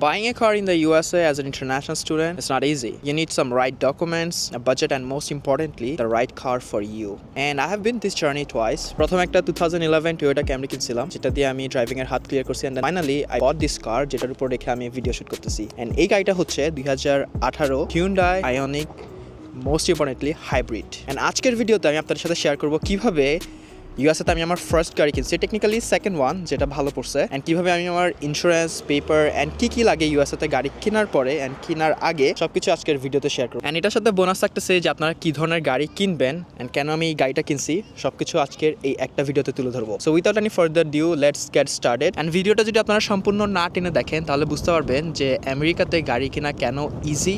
Buying a car in the USA as an international student is not easy. You need some right documents, a budget, and most importantly, the right car for you. And I have been this journey twice. একটা 2011 Toyota Camry কিনছিলাম যেটা দিয়ে আমি driving এর হাত clear করছি and finally I bought this car যেটার উপর রেখে আমি ভিডিও শুট করতেছি এন্ড এই গাড়িটা হচ্ছে 2018 Hyundai Ioniq most importantly hybrid and আজকের ভিডিওতে আমি আপনাদের সাথে শেয়ার করব কীভাবে ইউএসএতে আমি আমার ফার্স্ট গাড়ি কিনছি। টেকনিক্যালি সেকেন্ড ওয়ান যেটা ভালো পড়ছে। অ্যান্ড কীভাবে আমি আমার ইন্স্যুরেন্স পেপার অ্যান্ড কী কী লাগে ইউএসএতে গাড়ি কেনার পরে অ্যান্ড কেনার আগে সব কিছু আজকের ভিডিওতে শেয়ার করব। অ্যান্ড এটার সাথে বোনাস থাকতেছে যে আপনারা কী ধরনের গাড়ি কিনবেন অ্যান্ড কেন আমি এই গাড়িটা কিনছি সব কিছু আজকের এই একটা ভিডিওতে তুলে ধরবো। So without any further due let's get started and ভিডিওটা যদি আপনারা সম্পূর্ণ না টেনে দেখেন, তাহলে বুঝতে পারবেন যে আমেরিকাতে গাড়ি কেনা কেন ইজি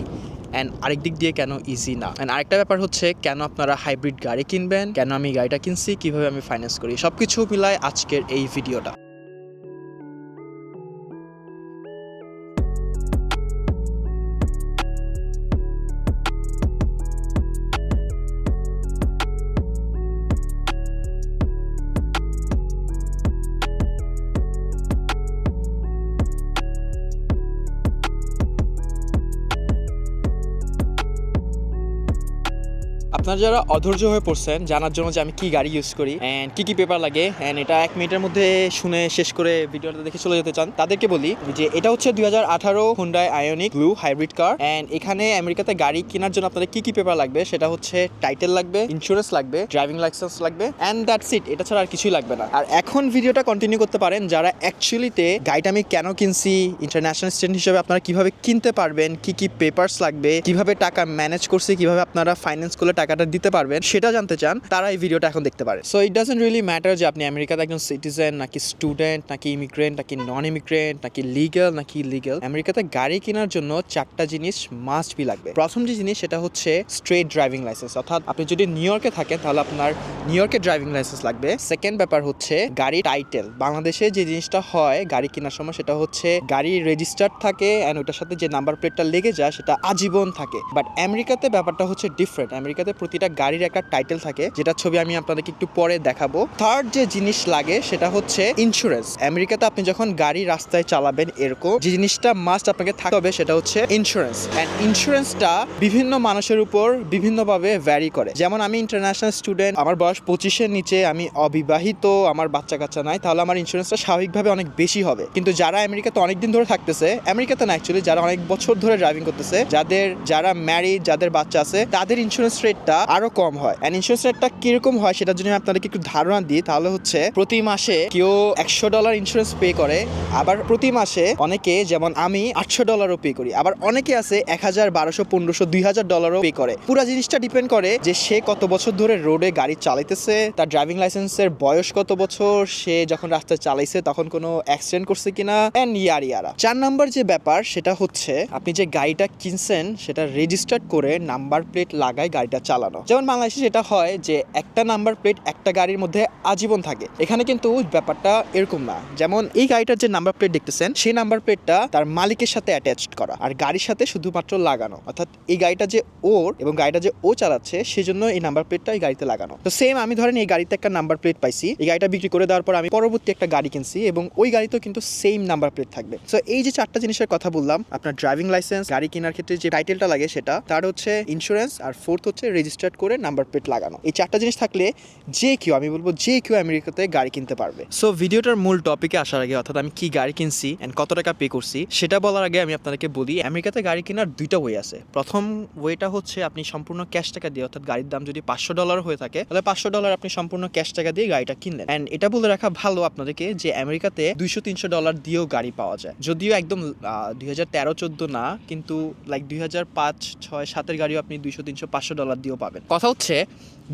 অ্যান্ড আরেক দিক দিয়ে কেন ইজি না? অ্যান্ড আরেকটা ব্যাপার হচ্ছে, কেন আপনারা হাইব্রিড গাড়ি কিনবেন? কেন আমি গাড়িটা কিনছি? কীভাবে আমি ফাইন্যান্স করি? সব কিছু মিলায় আজকের এই ভিডিওটা আপনারা যারা অধৈর্য হয়ে পড়ছেন, জানার জন্য যে আমি কি গাড়ি ইউজ করি অ্যান্ড কি কি পেপার লাগে অ্যান্ড এটা এক মিনিটের মধ্যে শুনে শেষ করে ভিডিওটা দেখে চলে যেতে চান, তাদেরকে বলি যে এটা হচ্ছে দুই হাজার আঠারো Hyundai Ioniq blue hybrid car and এখানে আমেরিকাতে গাড়ি কেনার জন্য আপনাদের কি কি পেপার লাগবে? সেটা হচ্ছে টাইটেল লাগবে ইন্স্যুরেন্স লাগবে ড্রাইভিং লাইসেন্স লাগবে অ্যান্ড দ্যাটস ইট এটা ছাড়া আর কিছুই লাগবে না। আর এখন ভিডিওটা কন্টিনিউ করতে পারেন, যারা অ্যাকচুয়ালিতে গাড়িটা আমি কেন কিনছি ইন্টারন্যাশনাল স্টুডেন্ট হিসেবে আপনারা কীভাবে কিনতে পারবেন, কি কি পেপারস লাগবে, কীভাবে টাকা ম্যানেজ করছি, কীভাবে আপনারা ফাইন্যান্স করলে টাকাটা দিতে পারবেন, সেটা জানতে চান, তারা এই ভিডিওটা এখন দেখতে পারে। So it doesn't really matter যে আপনি আমেরিকাতে একজন সিটিজেন নাকি স্টুডেন্ট নাকি ইমিগ্রেন্ট নাকি নন ইমিগ্রেন্ট নাকি লিগাল নাকি ইলিগাল আমেরিকাতে গাড়ি কেনার জন্য চারটা জিনিস মাস্ট বি লাগবে। প্রথম যে জিনিস, সেটা হচ্ছে স্ট্রেট ড্রাইভিং লাইসেন্স অর্থাৎ আপনি যদি নিউ ইয়র্কে থাকেন, তাহলে আপনার নিউ ইয়র্কের ড্রাইভিং লাইসেন্স লাগবে। সেকেন্ড ব্যাপার হচ্ছে গাড়ি টাইটেল বাংলাদেশে যে জিনিসটা হয় গাড়ি কেনার সময়, সেটা হচ্ছে গাড়ি রেজিস্টার্ড থাকে অ্যান্ড ওটার সাথে যে নাম্বার প্লেটটা লেগে যায়, সেটা আজীবন থাকে। বাট আমেরিকাতে ব্যাপারটা হচ্ছে ডিফারেন্ট আমেরিকাতে প্রতিটা গাড়ির একটা টাইটেল থাকে, যেটা ছবি আমি আপনাদেরকে একটু পরে দেখাবো। থার্ড যে জিনিস লাগে, সেটা হচ্ছে ইন্স্যুরেন্স আমেরিকাতে আপনি যখন গাড়ি রাস্তায় চালাবেন এরকম, যে জিনিসটা মাস্ট আপনাকে থাকতে হবে সেটা হচ্ছে ইন্স্যুরেন্স অ্যান্ড ইন্স্যুরেন্সটা বিভিন্ন মানুষের উপর বিভিন্নভাবে ভ্যারি করে। যেমন আমি ইন্টারন্যাশনাল স্টুডেন্ট আমার বয়স পঁচিশের নিচে, আমি অবিবাহিত, আমার বাচ্চা কাচ্চা নাই, তাহলে আমার ইন্স্যুরেন্সটা স্বাভাবিকভাবে অনেক বেশি হবে। কিন্তু যারা আমেরিকাতে অনেক দিন ধরে থাকতেছে, আমেরিকাতে না অ্যাকচুয়ালি যারা অনেক বছর ধরে ড্রাইভিং করতেছে, যাদের, যারা ম্যারিড যাদের বাচ্চা আছে, তাদের ইন্স্যুরেন্স রেটটা আরও কম হয়। অ্যান্ড ইন্স্যুরেন্স রেটটা কীরকম হয় সেটার যদি আপনাদেরকে একটু ধারণা দিই। তাহলে হচ্ছে প্রতি মাসে কেউ একশো ডলার ইন্স্যুরেন্স পে করে। আবার প্রতি মাসে অনেকে যেমন আমি আটশো ডলারও পে করি। আবার অনেকে আছে এক হাজার, বারোশো, পনেরোশো, দুই হাজার ডলারও পে করে। পুরো জিনিসটা ডিপেন্ড করে যে সে কত বছর ধরে রোডে গাড়ি চালাইতেছে, তার ড্রাইভিং লাইসেন্সের বয়স কত বছর, সে যখন রাস্তায় চালাইছে তখন কোনো অ্যাক্সিডেন্ট করছে কিনা অ্যান্ড ইয়ার ইয়ারা। চার নাম্বার যে ব্যাপার সেটা হচ্ছে আপনি যে গাড়িটা কিনছেন সেটা রেজিস্টার্ড করে নাম্বার প্লেট লাগায় গাড়িটা চালানো। যেমন বাংলাদেশে যেটা হয় যে একটা নাম্বার প্লেট একটা গাড়ির মধ্যে আজীবন থাকে। এখানে কিন্তু ব্যাপারটা এরকম না। যেমন এই গাড়িটার যে নাম্বার প্লেট দেখতেছেন, সেই নাম্বার প্লেটটা তার মালিকের সাথে অ্যাটাচড করা আর গাড়ির সাথে শুধুমাত্র লাগানো। অর্থাৎ এই গাড়িটা যে ওর এবং গাড়িটা যে ও চালাচ্ছে, সেজন্য এই নাম্বার প্লেটটা এই গাড়িতে লাগানো। তো সেম আমি ধরেন এই গাড়িতে একটা নাম্বার প্লেট পাইছি। এই গাড়িটা বিক্রি করে দেওয়ার পর আমি পরবর্তী একটা গাড়ি কিনছি এবং ওই গাড়িতেও কিন্তু সেম নাম্বার প্লেট থাকবে। সো এই যে চারটা জিনিসের কথা বললাম, আপনার ড্রাইভিং লাইসেন্স গাড়ি কেনার ক্ষেত্রে যে টাইটেলটা লাগে সেটা, তার হচ্ছে ইন্স্যুরেন্স আর ফোর্থ হচ্ছে রেজিস্টার্ড করে নাম্বার প্লেট লাগানো। এই চারটা জিনিস থাকলে যে কেউ, আমি বলব যে কেউ আমেরিকাতে গাড়ি কিনতে পারবে। সো ভিডিওটার মূল টপিকে আসার আগে, অর্থাৎ আমি কি গাড়ি কিনছি এন্ড কত টাকা পে করছি, সেটা বলার আগে আমি আপনাদেরকে বলি, আমেরিকাতে গাড়ি কেনার দুইটা ওয়ে আছে। প্রথম ওয়েটা হচ্ছে আপনি সম্পূর্ণ ক্যাশ টাকা দিয়ে, অর্থাৎ গাড়ির দাম যদি পাঁচশো ডলার হয়ে থাকে, তাহলে পাঁচশো ডলার আপনি সম্পূর্ণ ক্যাশ টাকা দিয়ে গাড়িটা কিনলেন। অ্যান্ড এটা বলে রাখা ভালো আপনাদেরকে যে আমেরিকাতে দুইশো, তিনশো ডলার দিয়েও গাড়ি পাওয়া যায়। যদিও একদম দুই হাজার তেরো, চোদ্দ না, কিন্তু লাইক দুই হাজার পাঁচ, ছয়, সাতের গাড়িও আপনি দুইশো, তিনশো, পাঁচশো ডলার দিয়েও পাবেন। কথা হচ্ছে,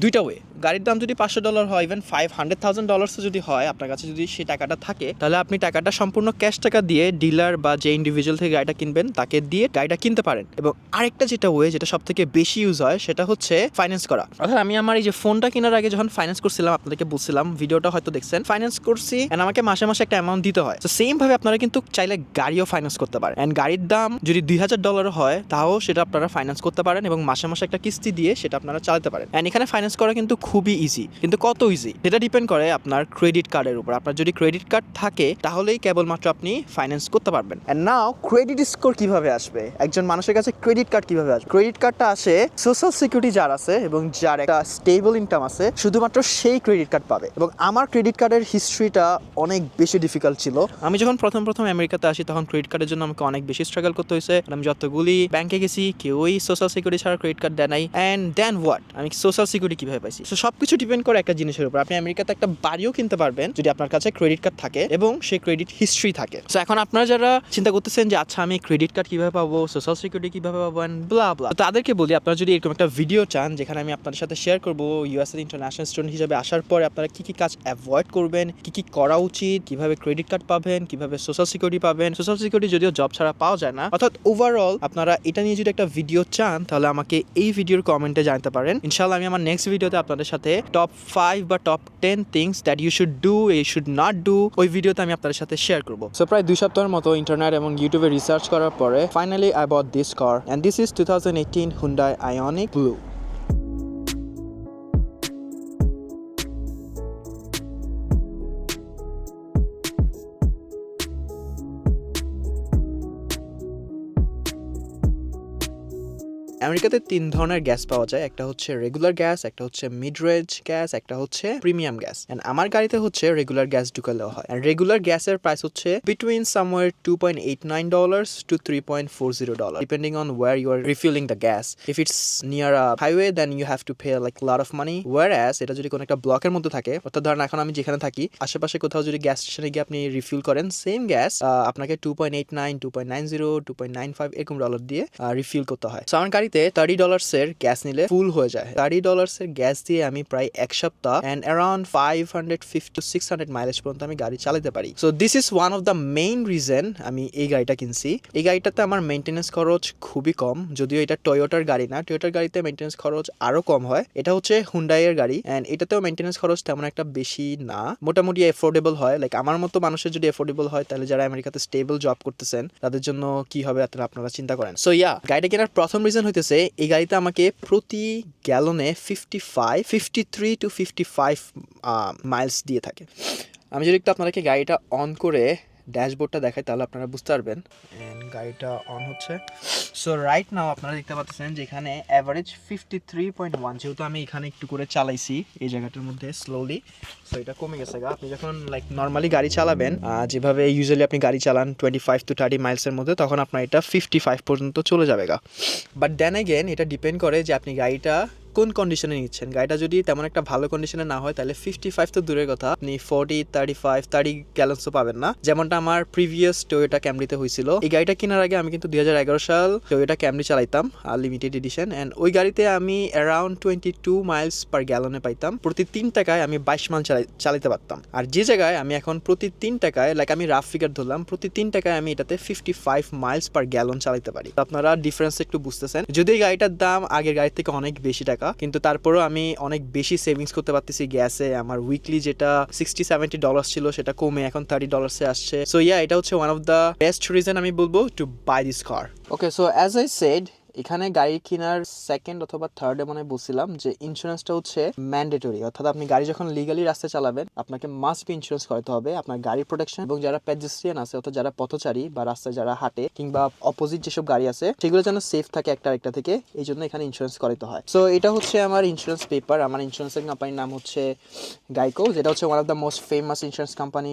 দুইটা ওয়ে গাড়ির দাম যদি পাঁচশো ডলার হয় ইভেন ফাইভ হান্ড্রেড থাউজেন্ড ডলার্সও যদি হয়, আপনার কাছে যদি সেই টাকাটা থাকে, তাহলে আপনি টাকাটা সম্পূর্ণ ক্যাশ টাকা দিয়ে ডিলার বা যে ইন্ডিভিজুয়াল থেকে গাড়িটা কিনবেন, তাকে দিয়ে গাড়িটা কিনতে পারেন। এবং আরেকটা যেটা ওয়ে যেটা সব থেকে বেশি ইউজ হয়, সেটা হচ্ছে ফাইন্যান্স করা। অর্থাৎ আমি আমার এই যে ফোনটা কেনার আগে যখন ফাইন্যান্স করছিলাম, আপনাদেরকে বলছিলাম ভিডিওটা হয়তো দেখছেন। ফাইন্যান্স করছি, and আমাকে মাসে মাসে একটা অ্যামাউন্ট দিতে হয়। তো সেম ভাবে আপনারা কিন্তু চাইলে গাড়িও ফাইন্যান্স করতে পারেন। অ্যান্ড গাড়ির দাম যদি দুই হাজার ডলার হয়, তাও সেটা আপনারা ফাইন্যান্স করতে পারেন এবং মাসে মাসে একটা কিস্তি দিয়ে সেটা আপনারা চালাতে পারেন। অ্যান্ড এখানে ফাইন্যান্স করা কিন্তু খুবই ইজি কিন্তু কত ইজি সেটা ডিপেন্ড করে আপনার ক্রেডিট কার্ডের উপর। আপনার যদি ক্রেডিট কার্ড থাকে, তাহলেই কেবলমাত্র আপনি ফাইন্যান্স করতে পারবেন। অ্যান্ড নাও ক্রেডিট স্কোর কীভাবে আসবে? একজন মানুষের কাছে ক্রেডিট কার্ড কীভাবে আসবে? ক্রেডিট কার্ডটা আসে সোশ্যাল সিকিউরিটি যার আছে এবং যার একটা স্টেবল ইনকাম আছে, শুধুমাত্র সেই ক্রেডিট কার্ড পাবে। এবং আমার ক্রেডিট কার্ডের হিস্ট্রিটা অনেক বেশি ডিফিকাল্ট ছিল। আমি যখন প্রথম প্রথম আমেরিকাতে আসি, তখন ক্রেডিট কার্ডের জন্য আমাকে অনেক বেশি স্ট্রাগল করতে হয়েছে। আমি যতগুলি ব্যাংকে গেছি, কেউই সোশ্যাল সিকিউরিটি ছাড়া ক্রেডিট কার্ড দেয় নাই। অ্যান্ড দেন হোয়াট আমি সোশ্যাল সিকিউরিটি কীভাবে পাইছি? সো সব কিছু ডিপেন্ড করে একটা জিনিসের উপর। আপনি আমেরিকাতে একটা বাড়িও কিনতে পারবেন যদি আপনার কাছে ক্রেডিট কার্ড থাকে এবং সেই ক্রেডিট হিস্ট্রি থাকে। সো এখন আপনারা যারা চিন্তা করতেছেন যে আচ্ছা আমি ক্রেডিট কার্ড কীভাবে পাবো? সোশ্যাল সিকিউরিটি কীভাবে পাবো? অ্যান্ড ব্লা ব্লা তাদেরকে বলি, আপনারা যদি এরকম একটা ভিডিও চান, যেখানে আমি আপনাদের সাথে শেয়ার করব ইউএস এর ইন্টারন্যাশনাল স্টুডেন্ট হিসেবে আসার পরে আপনারা কি কি কাজ অ্যাভয়েড করবেন, কি কি করা উচিত, কীভাবে ক্রেডিট কার্ড পাবেন, কীভাবে সোশ্যাল সিকিউরিটি পাবেন। সোশ্যাল সিকিউরিটি যদিও জব ছাড়া পাওয়া যায় না, অর্থাৎ ওভারঅল আপনারা এটা নিয়ে যদি একটা ভিডিও চান, তাহলে আমাকে এই ভিডিওর কমেন্টে জানতে পারেন। ইনশাল্লাহ আমি আমার নেক্সট ভিডিওতে আপনাদের সাথে টপ ফাইভ বা top ten things that you should do you should not do ওই ভিডিওতে আমি আপনাদের সাথে শেয়ার করব। সো প্রায় দুই সপ্তাহের মতো ইন্টারনেট এবং ইউটিউবে রিসার্চ করার পরে finally I bought this car and this is two thousand eighteen Hyundai Ioniq blue আমেরিকাতে তিন ধরনের গ্যাস পাওয়া যায়। একটা হচ্ছে রেগুলার গ্যাস একটা হচ্ছে মিড রেঞ্জ গ্যাস একটা হচ্ছে প্রিমিয়াম গ্যাস এন্ড আমার গাড়িতে হচ্ছে রেগুলার গ্যাস ঢুকালেও হয়। আর রেগুলার গ্যাসের প্রাইস হচ্ছে between somewhere two point eight nine dollars to three point four zero dollar depending on where you are refilling the gas if it's near a highway then you have to pay like lot of money whereas এটা যদি কোনো একটা ব্লকের মধ্যে থাকে, অর্থাৎ ধরেন এখন আমি যেখানে থাকি, আশেপাশে কোথাও যদি গ্যাস স্টেশনে গিয়ে আপনি রিফিল করেন সেম গ্যাস আপনাকে two point eight nine two point nine zero two point nine five এরকম ডলার দিয়ে রিফিল করতে হয়। সো আমার গাড়িতে থার্টি ডলার্সের গ্যাস নিলে ফুল হয়ে যায়। থার্টি ডলার্সের গ্যাস দিয়ে আমি প্রায় এক সপ্তাহ and around five hundred fifty six hundred mileage পর্যন্ত আমি গাড়ি চালাতে পারি। So this is one of the main reason আমি এই গাড়িটা কিনছি। এই গাড়িটাতে আমার মেনটেন্যান্স খরচ খুবই কম, যদিও এটা টয়োটার গাড়ি না। টয়োটার গাড়িতে মেনটেন্যান্স খরচ আরও কম হয়। এটা হচ্ছে হুন্ডাইয়ের গাড়ি অ্যান্ড এটাতেও মেনটেন্যান্স খরচ তেমন একটা বেশি না। মোটামুটি এফোর্ডেবল হয়। লাইক আমার মতো মানুষের যদি এফোর্ডেবল হয়, তাহলে যারা আমেরিকাতে স্টেবল জব করতেছেন, তাদের জন্য কি হবে আপনারা চিন্তা করেন। সো ইয়া গাড়িটা কেনার প্রথম রিজন হইতেছে, এই গাড়িতে আমাকে প্রতি গ্যালনে fifty five fifty three to fifty five miles দিয়ে থাকে। আমি যদি একটু আপনাদেরকে গাড়িটা অন করে ড্যাশবোর্ডটা দেখাই, তাহলে আপনারা বুঝতে পারবেন। অ্যান্ড গাড়িটা অন হচ্ছে। সো রাইট নাও আপনারা দেখতে পাচ্ছেন যে এখানে average fifty three point one যেহেতু আমি এখানে একটু করে চালাইছি এই জায়গাটার মধ্যে স্লোলি সো এটা কমে গেছে গা। আপনি যখন লাইক নর্মালি গাড়ি চালাবেন যেভাবে ইউজুয়ালি আপনি গাড়ি চালান টোয়েন্টি ফাইভ টু থার্টি মাইলসের মধ্যে, তখন আপনার এটা ফিফটি ফাইভ পর্যন্ত চলে যাবে গা। বাট দেন এগেন এটা ডিপেন্ড করে যে আপনি গাড়িটা কোন কন্ডিশনে নিচ্ছেন? গাড়িটা যদি তেমন একটা ভালো কন্ডিশনে না হয়, তাহলে ফিফটি ফাইভ তো দূরের কথা। আপনি ফোর্টি থার্টি ফাইভ থার্টি গ্যালন্সও পাবেন না। যেমনটা আমার প্রিভিয়াস টয়োটা ক্যামরিতে হয়েছিল। এই গাড়িটা কেনার আগে আমি কিন্তু দুই হাজার এগারো সাল টয়োটা ক্যামরি চালাইতাম লিমিটেড এডিশন অ্যান্ড ওই গাড়িতে আমি around twenty two miles per গ্যালনে পাইতাম। প্রতি তিন টাকায় আমি বাইশ মাইল চালাই চালাতে পারতাম। আর যে জায়গায় আমি এখন প্রতি তিন টাকায় লাইক আমি রাফ ফিগার ধরলাম, প্রতি তিন টাকায় আমি এটাতে fifty five miles per gallon চালাতে পারি আপনারা ডিফারেন্স একটু বুঝতেছেন। যদি এই গাড়িটার দাম আগের গাড়ির থেকে অনেক বেশি টাকা কিন্তু তারপরেও আমি অনেক বেশি সেভিংস করতে পারতেছি গ্যাসে। আমার উইকলি যেটা সিক্সটি সেভেন্টি ডলার ছিল, সেটা কমে এখন থার্টি ডলার্সে আসছে। সো ইয়া এটা হচ্ছে one of the best reason আমি বলব to buy this car okay so as I said এখানে গাড়ি কেনার সেকেন্ড অথবা থার্ডে মনে বলছিলাম যে ইন্স্যুরেন্সটা হচ্ছে ম্যান্ডেটরি অর্থাৎ আপনি গাড়ি যখন লিগালি রাস্তায় চালাবেন, আপনাকে মাস্ট বি ইন্স্যুরেন্স করতে হবে। আপনার গাড়ির প্রোটেকশন এবং যারা পেডেস্ট্রিয়ান আছে, অর্থাৎ যারা পথচারী বা রাস্তায় যারা হাঁটে কিংবা অপোজিট যেসব গাড়ি আছে, সেগুলো যেন সেফ থাকে একটা একটা থেকে, এই জন্য এখানে ইন্স্যুরেন্স করাতে হয়। সো এটা হচ্ছে আমার ইন্স্যুরেন্স পেপার আমার ইন্স্যুরেন্সের কোম্পানির নাম হচ্ছে গাইকো যেটা হচ্ছে one of the most famous insurance company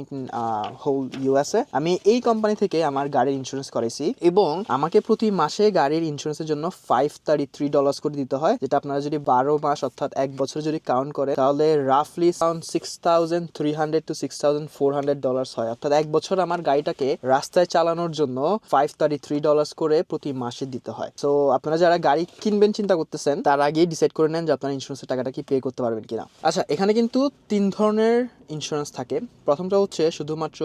whole USA আমি এই কোম্পানি থেকে আমার গাড়ির ইন্স্যুরেন্স করেছি এবং আমাকে প্রতি মাসে গাড়ির ইন্স্যুরেন্সের জন্য ফাইভ থার্টি থ্রি ডলার্স করে দিতে হয়, যেটা আপনারা যদি বারো মাস অর্থাৎ এক বছর যদি কাউন্ট করে, তাহলে রাফলি sound six thousand three hundred to six thousand four hundred dollars হয়। অর্থাৎ এক বছর আমার গাড়িটাকে রাস্তায় চালানোর জন্য ফাইভ থার্টি থ্রি ডলার্স করে প্রতি মাসে দিতে হয়। তো আপনারা যারা গাড়ি কিনবেন, চিন্তা করতেছেন, তার আগেই ডিসাইড করে নেন যে আপনার ইন্স্যুরেন্সের টাকাটা কি পে করতে পারবেন কিনা। আচ্ছা এখানে কিন্তু তিন ধরনের ইন্স্যুরেন্স থাকে। প্রথমটা হচ্ছে শুধুমাত্র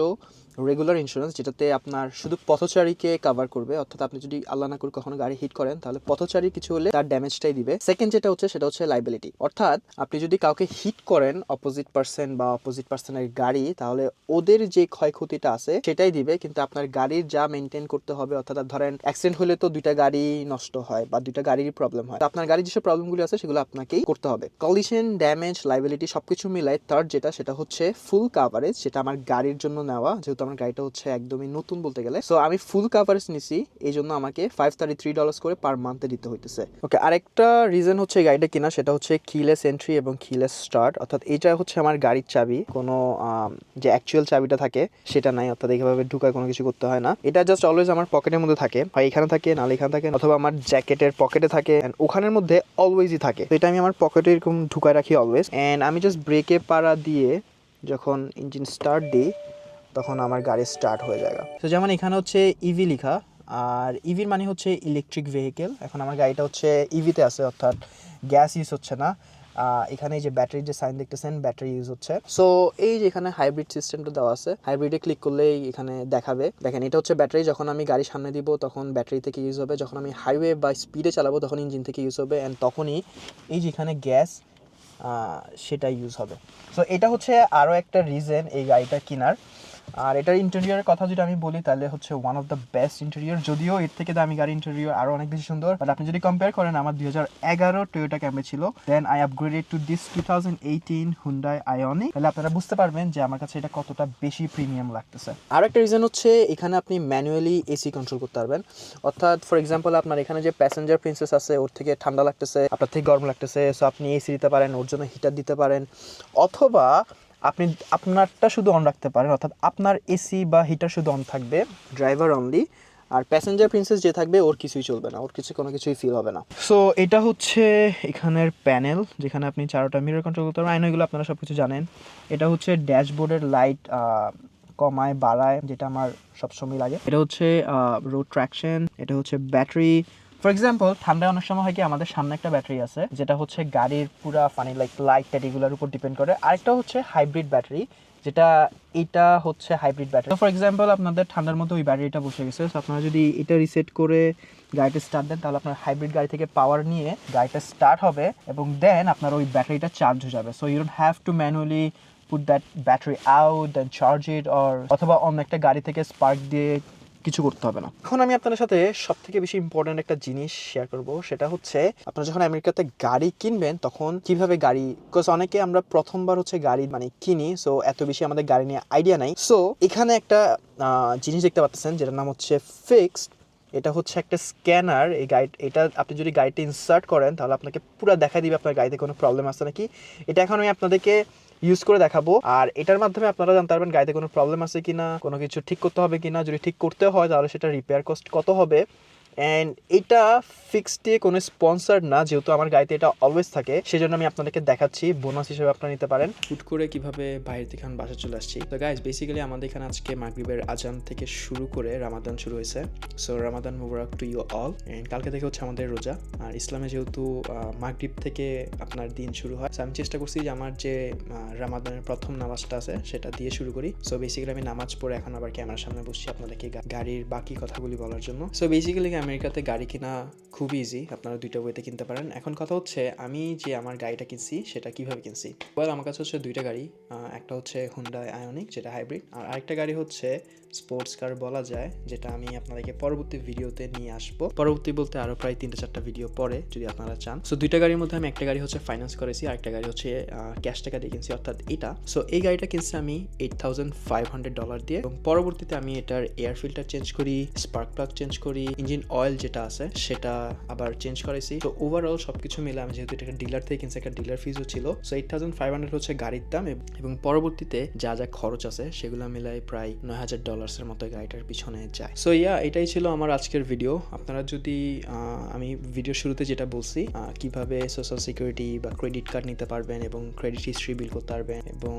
রেগুলার ইন্স্যুরেন্স যেটাতে আপনার শুধু পথচারীকে কভার করবে, অর্থাৎ আপনি যদি আল্লাহ না করে কখনো গাড়ি হিট করেন, তাহলে পথচারী কিছু হলে তার ড্যামেজটাই দিবে। সেকেন্ড যেটা হচ্ছে, সেটা হচ্ছে লাইবিলিটি অর্থাৎ আপনি যদি কাউকে হিট করেন অপোজিট পার্সন বা অপোজিট পার্সনের গাড়ি, তাহলে ওদের যে ক্ষয়ক্ষতিটা আছে, সেটাই দিবে। কিন্তু আপনার গাড়ির যা মেনটেন করতে হবে, অর্থাৎ ধরেন অ্যাক্সিডেন্ট হলে তো দুইটা গাড়ি নষ্ট হয় বা দুইটা গাড়ির প্রবলেম হয়। আপনার গাড়ির যেসব প্রবলেমগুলো আছে, সেগুলো আপনাকেই করতে হবে। কলিশন ড্যামেজ লাইবিলিটি সবকিছু মিলাই থার্ড যেটা, সেটা হচ্ছে ফুল কাভারেজ সেটা আমার গাড়ির জন্য নেওয়া, যেহেতু আমার গাড়িটা হচ্ছে একদমই নতুন বলতে গেলে। সো আমি ফুল কাভারেজ নিছি এই জন্য আমাকে ফাইভ থার্টি থ্রি ডলার্স করে পার মান্থে দিতে হইতেছে। ওকে আরেকটা রিজন হচ্ছে এই গাড়িটা কিনা, সেটা হচ্ছে কিলেস এন্ট্রি এবং কিলেস স্টার্ট অর্থাৎ এটা হচ্ছে আমার গাড়ির চাবি। কোনো যে অ্যাকচুয়াল চাবিটা থাকে, সেটা নাই। অর্থাৎ এইভাবে ঢুকায় কোনো কিছু করতে হয় না। এটা জাস্ট অলওয়েজ আমার পকেটের মধ্যে থাকে। হয় এখানে থাকে, নাহলে এখানে থাকে, অথবা আমার জ্যাকেটের পকেটে থাকে। And ওখানের মধ্যে অলওয়েজই থাকে। তো এটা আমি আমার পকেটে এরকম ঢুকায় রাখি অলওয়েজ অ্যান্ড আমি জাস্ট ব্রেকে পাড়া দিয়ে যখন ইঞ্জিন স্টার্ট দিই তখন আমার গাড়ি স্টার্ট হয়ে যায় তো যেমন এখানে হচ্ছে ইভি লেখা, আর ইভির মানে হচ্ছে ইলেকট্রিক ভেহিকেল এখন আমার গাড়িটা হচ্ছে ইভিতে আছে, অর্থাৎ গ্যাস ইউজ হচ্ছে না। এখানে এই যে ব্যাটারির যে সাইন দেখতেছেন ব্যাটারি ইউজ হচ্ছে। সো এই যে এখানে হাইব্রিড সিস্টেমটা দেওয়া আছে হাইব্রিডে ক্লিক করলেই এখানে দেখাবে। দেখেন, এটা হচ্ছে ব্যাটারি যখন আমি গাড়ি সামনে দিব, তখন ব্যাটারি থেকে ইউজ হবে। যখন আমি হাইওয়ে বা স্পিডে চালাবো, তখন ইঞ্জিন থেকে ইউজ হবে। অ্যান্ড তখনই এই যে এখানে গ্যাস সেটা ইউজ হবে। সো এটা হচ্ছে আরও একটা রিজন এই গাড়িটা কেনার। আর এটার ইন্টেরিয়রের কথা যদি আমি বলি, তাহলে হচ্ছে one of the best interior যদিও এর থেকে দামি গাড়ি ইন্টেরিয়র আরও অনেক বেশি সুন্দর। বাট আপনি যদি কম্পেয়ার করেন, আমার দুই হাজার এগারো টয়োটা ক্যাম্পে ছিল then I upgraded to this two thousand eighteen Hyundai Ioniq তাহলে আপনারা বুঝতে পারবেন যে আমার কাছে এটা কতটা বেশি প্রিমিয়াম লাগতেছে। আর একটা রিজন হচ্ছে, এখানে আপনি ম্যানুয়ালি এসি কন্ট্রোল করতে পারবেন। অর্থাৎ ফর এক্সাম্পল আপনার এখানে যে প্যাসেঞ্জার প্রিন্সেস আছে, ওর থেকে ঠান্ডা লাগতেছে, আপনার থেকে গরম লাগতেছে সো আপনি এসি দিতে পারেন, ওর জন্য হিটার দিতে পারেন। অথবা আপনি আপনারটা শুধু অন রাখতে পারেন, অর্থাৎ আপনার এসি বা হিটার শুধু অন থাকবে ড্রাইভার অনলি আর প্যাসেঞ্জার প্রিন্সেস যে থাকবে, ওর কিছুই চলবে না, ওর কিছু, কোনো কিছুই ফিল হবে না। সো এটা হচ্ছে এখানের প্যানেল যেখানে আপনি চারোটা মিরর কন্ট্রোল করতে পারবেন। আইনগুলো আপনারা সব কিছু জানেন। এটা হচ্ছে ড্যাশবোর্ডের লাইট কমায়, বাড়ায়, যেটা আমার সবসময় লাগে। এটা হচ্ছে রোড ট্র্যাকশন এটা হচ্ছে ব্যাটারি ফর এক্সাম্পল ঠান্ডায় অনেক সময় হয় কি, আমাদের সামনে একটা ব্যাটারি আছে, যেটা হচ্ছে গাড়ির পুরা ফানি লাইক লাইট টাইট এগুলোর উপর ডিপেন্ড করে। আরেকটা হচ্ছে হাইব্রিড ব্যাটারি যেটা, এটা হচ্ছে হাইব্রিড ব্যাটারি ফর এক্সাম্পল আপনাদের ঠান্ডার মধ্যে ওই ব্যাটারিটা বসে গেছে সো আপনারা যদি এটা রিসেট করে গাড়িটা স্টার্ট দেন, তাহলে আপনার হাইব্রিড গাড়ি থেকে পাওয়ার নিয়ে গাড়িটা স্টার্ট হবে, এবং দেন আপনার ওই ব্যাটারিটা চার্জ হয়ে যাবে। So you don't have to manually put that battery out then charge it or অথবা অন্য একটা গাড়ি থেকে স্পার্ক দিয়ে কিছু করতে হবে না। এখন আমি আপনাদের সাথে সব থেকে বেশি ইম্পর্টেন্ট একটা জিনিস শেয়ার করব। সেটা হচ্ছে, আপনারা যখন আমেরিকাতে গাড়ি কিনবেন, তখন কীভাবে গাড়ি বিকজ অনেকে আমরা প্রথমবার হচ্ছে গাড়ি মানে কিনি সো এত বেশি আমাদের গাড়ি নিয়ে আইডিয়া নাই। সো এখানে একটা জিনিস দেখতে পাচ্ছেন, যেটার নাম হচ্ছে ফিক্সড এটা হচ্ছে একটা স্ক্যানার এই গাইড এটা আপনি যদি গাড়িটা ইনসার্ট করেন, তাহলে আপনাকে পুরো দেখা দিবে আপনার গাড়িতে কোনো প্রবলেম আছে নাকি। এটা এখন আমি আপনাদেরকে ইউজ করে দেখাবো। আর এটার মাধ্যমে আপনারা জানতে পারবেন গাড়িতে কোনো প্রবলেম আছে কিনা, কোনো কিছু ঠিক করতে হবে কিনা। যদি ঠিক করতে হয়, তাহলে সেটা রিপেয়ার কস্ট কত হবে? অ্যান্ড এটা ফিক্স দিয়ে কোনো স্পন্সার না, যেহেতু আমার গাড়িতে এটা অলওয়েজ থাকে, সেজন্য আমি আপনাদেরকে দেখাচ্ছি বোনাস হিসেবে আপনারা নিতে পারেন। হুট করে কীভাবে বাইরে থেকে আমি বাসা চলে আসছি। তো গাইজ বেসিক্যালি আমাদের এখানে আজকে মাগরিবের আজান থেকে শুরু করে রামাদান শুরু হয়েছে। So Ramadan, Mubarak to you all and কালকে থেকে হচ্ছে আমাদের রোজা। আর ইসলামে যেহেতু মাগরিব থেকে আপনার দিন শুরু হয় সো আমি চেষ্টা করছি যে আমার যে রামাদানের প্রথম নামাজটা আছে, সেটা দিয়ে শুরু করি। সো বেসিক্যালি আমি নামাজ পড়ে এখন আবার ক্যামেরার সামনে বসছি আপনাদেরকে গাড়ির বাকি কথাগুলি বলার জন্য। সো বেসিক্যালি আমেরিকাতে গাড়ি কেনা খুব ইজি আপনারা দুইটা বইতে কিনতে পারেন। এখন কথা হচ্ছে, আমি যে আমার গাড়িটা কিনছি, সেটা কীভাবে কিনছি? ওয়েল আমার কাছে হচ্ছে দুইটা গাড়ি একটা হচ্ছে হুন্ডাই আয়নিক যেটা হাইব্রিড আর আরেকটা গাড়ি হচ্ছে স্পোর্টস কার বলা যায়, যেটা আমি আপনাদেরকে পরবর্তী ভিডিওতে নিয়ে আসব। পরবর্তী বলতে আরও প্রায় তিনটা চারটা ভিডিও পরে, যদি আপনারা চান। সো দুইটা গাড়ির মধ্যে আমি একটা গাড়ি হচ্ছে ফাইন্যান্স করেছি, আরেকটা গাড়ি হচ্ছে ক্যাশ টাকা দিয়ে কিনছি, অর্থাৎ এটা। সো এই গাড়িটা কিনছি আমি eight thousand five hundred dollar দিয়ে, এবং পরবর্তীতে আমি এটার এয়ার ফিল্টার চেঞ্জ করি স্পার্ক প্লাগ চেঞ্জ করি ইঞ্জিন অয়েল যেটা আছে, সেটা আবার চেঞ্জ করেছি তো ওভারঅল সবকিছু মিলে আমি যেহেতু এটা ডিলার থেকে কিনছি, একটা ডিলার ফিজও ছিল। So eight thousand five hundred হচ্ছে গাড়ির দাম এবং পরবর্তীতে যা যা খরচ আছে, সেগুলো মিলাই প্রায় নয় হাজার ডলার্সের মতো গাড়িটার পিছনে যায়। সো ইয়া এটাই ছিল আমার আজকের ভিডিও আপনারা যদি আমি ভিডিও শুরুতে যেটা বলছি কীভাবে সোশ্যাল সিকিউরিটি বা ক্রেডিট কার্ড নিতে পারবেন এবং ক্রেডিট হিস্ট্রি বিল করতে পারবেন এবং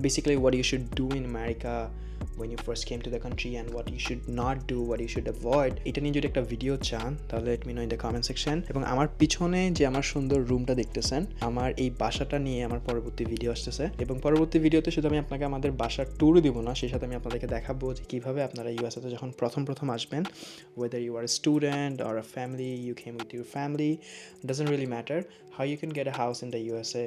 basically what you should do in America when you first came to the country and what you should not do what you should avoid এটা নিয়ে যদি একটা ভিডিও চান তাহলে let me know in the comment section এবং আমার পিছনে যে আমার সুন্দর রুমটা দেখতেছেন আমার এই বাসাটা নিয়ে আমার পরবর্তী ভিডিও আসতেছে এবং পরবর্তী ভিডিওতে শুধু আমি আপনাকে আমাদের বাসার ট্যুর দিব না সেই সাথে আমি আপনাদেরকে দেখাবো যে কীভাবে আপনারা ইউএসএতে যখন প্রথম প্রথম আসবেন you are a student or a family you came with your family doesn't really matter how you can get a house in the USA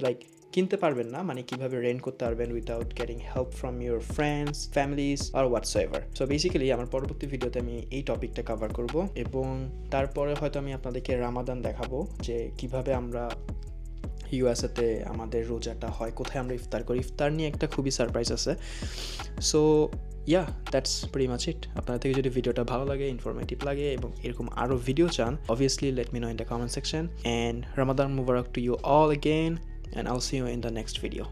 like কিনতে পারবেন না মানে কীভাবে রেন্ট করতে পারবেন without getting help from your friends families R whatsoever so basically আমার পরবর্তী ভিডিওতে আমি এই টপিকটা কভার করব এবং তারপরে হয়তো আমি আপনাদেরকে রামাদান দেখাবো যে কীভাবে আমরা ইউএসএতে আমাদের রোজাটা হয়, কোথায় আমরা ইফতার করি। ইফতার নিয়ে একটা খুবই সারপ্রাইজ আছে। So yeah that's pretty much it আপনার থেকে যদি ভিডিওটা ভালো লাগে ইনফরমেটিভ লাগে এবং এরকম আরও ভিডিও চান obviously let me know in the comment section and Ramadan Mubarak to you all again and I'll see you in the next video.